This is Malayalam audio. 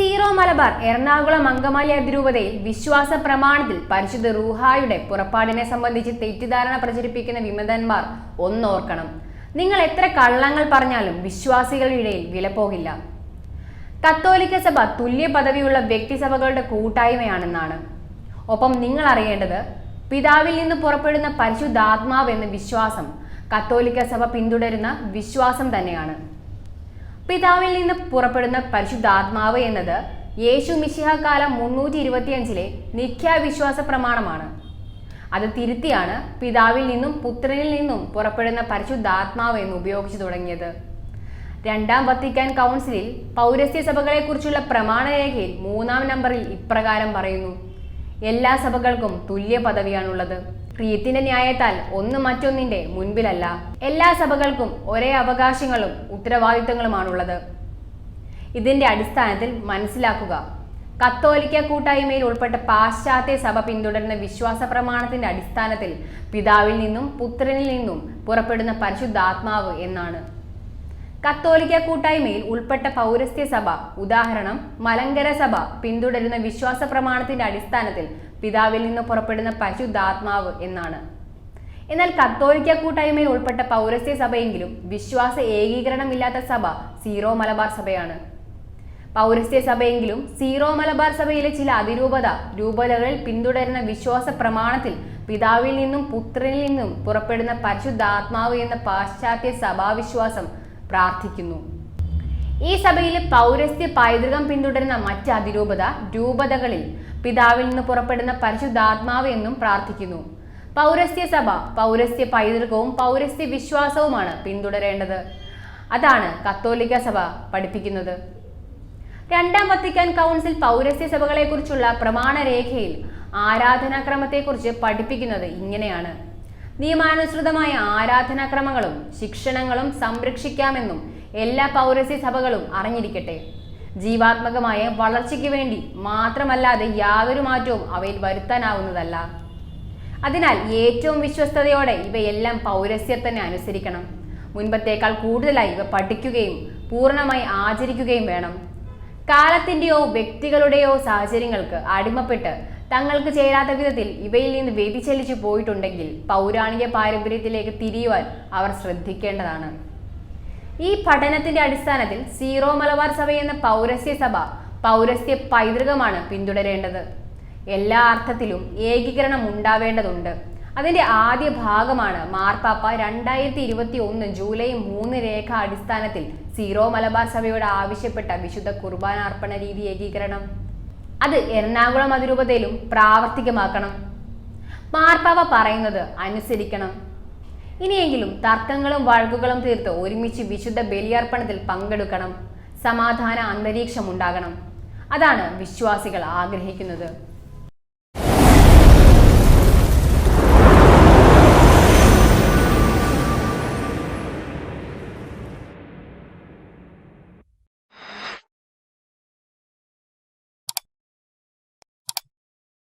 സീറോ മലബാർ എറണാകുളം അങ്കമാലി അതിരൂപതയിൽ വിശ്വാസ പ്രമാണത്തിൽ പരിശുദ്ധ റൂഹായുടെ പുറപ്പാടിനെ സംബന്ധിച്ച് തെറ്റിദ്ധാരണ പ്രചരിപ്പിക്കുന്ന വിമതന്മാർ ഒന്നോർക്കണം. നിങ്ങൾ എത്ര കള്ളങ്ങൾ പറഞ്ഞാലും വിശ്വാസികളുടെ ഇടയിൽ വിലപ്പോകില്ല കത്തോലിക്ക സഭ തുല്യ പദവിയുള്ള വ്യക്തിസഭകളുടെ കൂട്ടായ്മയാണെന്നാണ്. ഒപ്പം നിങ്ങൾ അറിയേണ്ടത് പിതാവിൽ നിന്ന് പുറപ്പെടുന്ന പരിശുദ്ധാത്മാവ് എന്ന വിശ്വാസം കത്തോലിക്ക സഭ പിന്തുടരുന്ന വിശ്വാസം തന്നെയാണ്. പിതാവിൽ നിന്ന് പുറപ്പെടുന്ന പരിശുദ്ധാത്മാവ് എന്നത് യേശു മിശിഹ കാലം മുന്നൂറ്റി ഇരുപത്തിയഞ്ചിലെ നിഖ്യാവിശ്വാസ പ്രമാണമാണ്. അത് തിരുത്തിയാണ് പിതാവിൽ നിന്നും പുത്രനിൽ നിന്നും പുറപ്പെടുന്ന പരിശുദ്ധാത്മാവ് എന്ന് ഉപയോഗിച്ചു തുടങ്ങിയത്. രണ്ടാം വത്തിക്കാൻ കൗൺസിലിൽ പൗരസ്ത്യ സഭകളെക്കുറിച്ചുള്ള പ്രമാണരേഖയിൽ മൂന്നാം നമ്പറിൽ ഇപ്രകാരം പറയുന്നു. എല്ലാ സഭകൾക്കും തുല്യ പദവിയാണുള്ളത്. ക്രിയത്തിന്റെ ന്യായത്താൽ ഒന്ന് മറ്റൊന്നിന്റെ മുൻപിലല്ല. എല്ലാ സഭകൾക്കും ഒരേ അവകാശങ്ങളും ഉത്തരവാദിത്തങ്ങളുമാണുള്ളത്. ഇതിന്റെ അടിസ്ഥാനത്തിൽ മനസ്സിലാക്കുക. കത്തോലിക്ക കൂട്ടായ്മയിൽ ഉൾപ്പെട്ട പാശ്ചാത്യ സഭ പിന്തുടരുന്ന വിശ്വാസ പ്രമാണത്തിന്റെ അടിസ്ഥാനത്തിൽ പിതാവിൽ നിന്നും പുത്രനിൽ നിന്നും പുറപ്പെടുന്ന പരിശുദ്ധാത്മാവ് എന്നാണ്. കത്തോലിക്ക കൂട്ടായ്മയിൽ ഉൾപ്പെട്ട പൗരസ്ത്യ സഭ ഉദാഹരണം മലങ്കര സഭ പിന്തുടരുന്ന വിശ്വാസ പ്രമാണത്തിന്റെ അടിസ്ഥാനത്തിൽ പിതാവിൽ നിന്ന് പുറപ്പെടുന്ന പശുദാത്മാവ് എന്നാണ്. എന്നാൽ കത്തോലിക്ക കൂട്ടായ്മയിൽ ഉൾപ്പെട്ട പൗരസ്ത്യ സഭയെങ്കിലും വിശ്വാസ ഏകീകരണമില്ലാത്ത സഭ സീറോ മലബാർ സഭയാണ്. പൗരസ്ത്യ സഭയെങ്കിലും സീറോ മലബാർ സഭയിലെ ചില അതിരൂപത രൂപതകളിൽ പിന്തുടരുന്ന വിശ്വാസ പ്രമാണത്തിൽ പിതാവിൽ നിന്നും പുത്രനിൽ നിന്നും പുറപ്പെടുന്ന പരിശുദ്ധാത്മാവ് എന്ന പാശ്ചാത്യ സഭാവിശ്വാസം പ്രാർത്ഥിക്കുന്നു. ഈ സഭയിൽ പൗരസ്ത്യ പൈതൃകം പിന്തുടരുന്ന മറ്റ് അതിരൂപത രൂപതകളിൽ പിതാവിൽ നിന്ന് പുറപ്പെടുന്ന പരിശുദ്ധാത്മാവ് എന്നും പ്രാർത്ഥിക്കുന്നു. പൗരസ്ത്യ സഭ പൗരസ്ത്യ പൈതൃകവും പൗരസ്ത്യ വിശ്വാസവുമാണ് പിന്തുടരേണ്ടത്. അതാണ് കത്തോലിക്ക സഭ പഠിപ്പിക്കുന്നത്. രണ്ടാം വത്തിക്കാൻ കൗൺസിൽ പൗരസ്ത്യ സഭകളെക്കുറിച്ചുള്ള പ്രമാണരേഖയിൽ ആരാധനാക്രമത്തെക്കുറിച്ച് പഠിപ്പിക്കുന്നത് ഇങ്ങനെയാണ്. നിയമാനുസൃതമായ ആരാധനാക്രമങ്ങളും ശിക്ഷണങ്ങളും സംരക്ഷിക്കാമെന്നും എല്ലാ പൗരസ്യ സഭകളും അറിഞ്ഞിരിക്കട്ടെ. ജീവാത്മകമായ വളർച്ചയ്ക്ക് വേണ്ടി മാത്രമല്ലാതെ യാതൊരു മാറ്റവും അവയിൽ വരുത്താനാവുന്നതല്ല. അതിനാൽ ഏറ്റവും വിശ്വസ്തയോടെ ഇവയെല്ലാം പൗരസ്യത്തന്നെ അനുസരിക്കണം. മുൻപത്തേക്കാൾ കൂടുതലായി ഇവ പഠിക്കുകയും പൂർണമായി ആചരിക്കുകയും വേണം. കാലത്തിന്റെയോ വ്യക്തികളുടെയോ സാഹചര്യങ്ങൾക്ക് അടിമപ്പെട്ട് തങ്ങൾക്ക് ചേരാത്ത വിധത്തിൽ ഇവയിൽ നിന്ന് വ്യതിചലിച്ചു പോയിട്ടുണ്ടെങ്കിൽ പൗരാണിക പാരമ്പര്യത്തിലേക്ക് തിരിയുവാൻ അവർ ശ്രദ്ധിക്കേണ്ടതാണ്. ഈ പഠനത്തിന്റെ അടിസ്ഥാനത്തിൽ സീറോ മലബാർ സഭ എന്ന പൗരസ്യ സഭ പൗരസ്യ പൈതൃകമാണ് പിന്തുടരേണ്ടത്. എല്ലാ അർത്ഥത്തിലും ഏകീകരണം ഉണ്ടാവേണ്ടതുണ്ട്. അതിന്റെ ആദ്യ ഭാഗമാണ് മാർപ്പാപ്പ രണ്ടായിരത്തി ഇരുപത്തി ഒന്ന് ജൂലൈ മൂന്ന് രേഖ അടിസ്ഥാനത്തിൽ സീറോ മലബാർ സഭയോട് ആവശ്യപ്പെട്ട വിശുദ്ധ കുർബാന അർപ്പണ രീതി ഏകീകരണം. അത് എറണാകുളം അതിരൂപതയിലും പ്രാവർത്തികമാക്കണം. മാർപ്പാവ പറയുന്നത് അനുസരിക്കണം. ഇനിയെങ്കിലും തർക്കങ്ങളും വഴക്കുകളും തീർത്ത് ഒരുമിച്ച് വിശുദ്ധ ബലിയർപ്പണത്തിൽ പങ്കെടുക്കണം. സമാധാന അന്തരീക്ഷം ഉണ്ടാകണം. അതാണ് വിശ്വാസികൾ ആഗ്രഹിക്കുന്നത്.